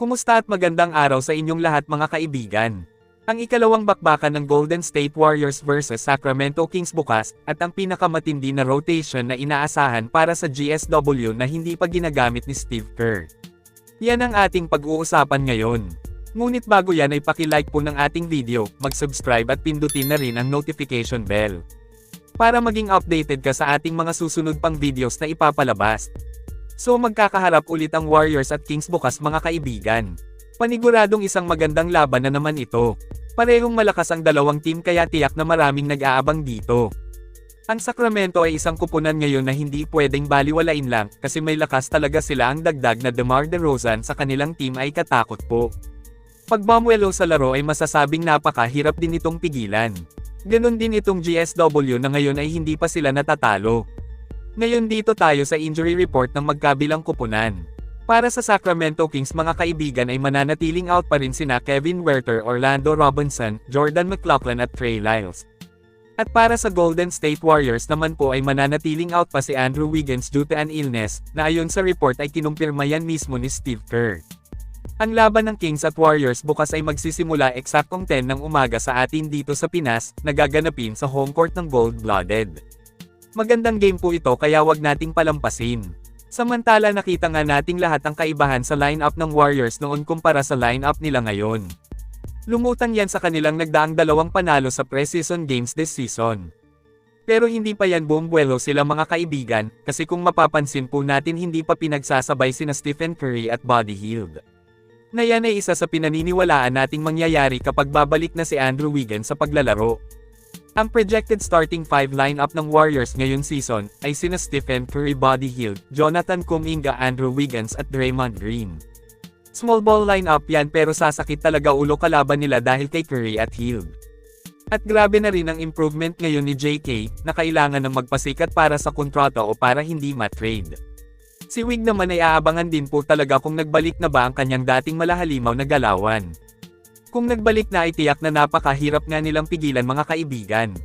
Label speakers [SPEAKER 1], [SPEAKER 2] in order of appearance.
[SPEAKER 1] Kumusta at magandang araw sa inyong lahat mga kaibigan. Ang ikalawang bakbakan ng Golden State Warriors vs Sacramento Kings bukas, at ang pinakamatindi na rotation na inaasahan para sa GSW na hindi pa ginagamit ni Steve Kerr. Yan ang ating pag-uusapan ngayon. Ngunit bago yan ay paki-like po ng ating video, mag-subscribe at pindutin na rin ang notification bell. Para maging updated ka sa ating mga susunod pang videos na ipapalabas. So magkakaharap ulit ang Warriors at Kings bukas mga kaibigan. Paniguradong isang magandang laban na naman ito. Parehong malakas ang dalawang team kaya tiyak na maraming nag-aabang dito. Ang Sacramento ay isang kupunan ngayon na hindi pwedeng baliwalain lang kasi may lakas talaga sila ang dagdag na DeMar DeRozan sa kanilang team ay katakot po. Pag bumwelo sa laro ay masasabing napakahirap din itong pigilan. Ganon din itong GSW na ngayon ay hindi pa sila natatalo. Ngayon dito tayo sa injury report ng magkabilang kupunan. Para sa Sacramento Kings mga kaibigan ay mananatiling out pa rin sina Kevin Werther, Orlando Robinson, Jordan McLaughlin at Trey Lyles. At para sa Golden State Warriors naman po ay mananatiling out pa si Andrew Wiggins due to an illness, na ayon sa report ay kinumpirma yan mismo ni Steve Kerr. Ang laban ng Kings at Warriors bukas ay magsisimula eksaktong 10 ng umaga sa atin dito sa Pinas, nagaganapin sa home court ng Gold Blooded. Magandang game po ito kaya wag nating palampasin. Samantala nakita nga nating lahat ang kaibahan sa lineup ng Warriors noon kumpara sa lineup nila ngayon. Lumutang yan sa kanilang nagdaang dalawang panalo sa preseason games this season. Pero hindi pa yan bumbuelo sila mga kaibigan, kasi kung mapapansin po natin hindi pa pinagsasabay sina Stephen Curry at Buddy Hield. Na yan ay isa sa pinaniniwalaan nating mangyayari kapag babalik na si Andrew Wiggins sa paglalaro. Ang projected starting five lineup ng Warriors ngayon season ay sina Stephen Curry Buddy Hield, Jonathan Kuminga Andrew Wiggins at Draymond Green. Small ball lineup yan pero sasakit talaga ulo kalaban nila dahil kay Curry at Hield. At grabe na rin ang improvement ngayon ni JK na kailangan ng magpasikat para sa kontrata o para hindi matrade. Si Wig naman ay aabangan din po talaga kung nagbalik na ba ang kanyang dating malahalimaw na galawan. Kung nagbalik na ay tiyak na napakahirap nga nilang pigilan mga kaibigan.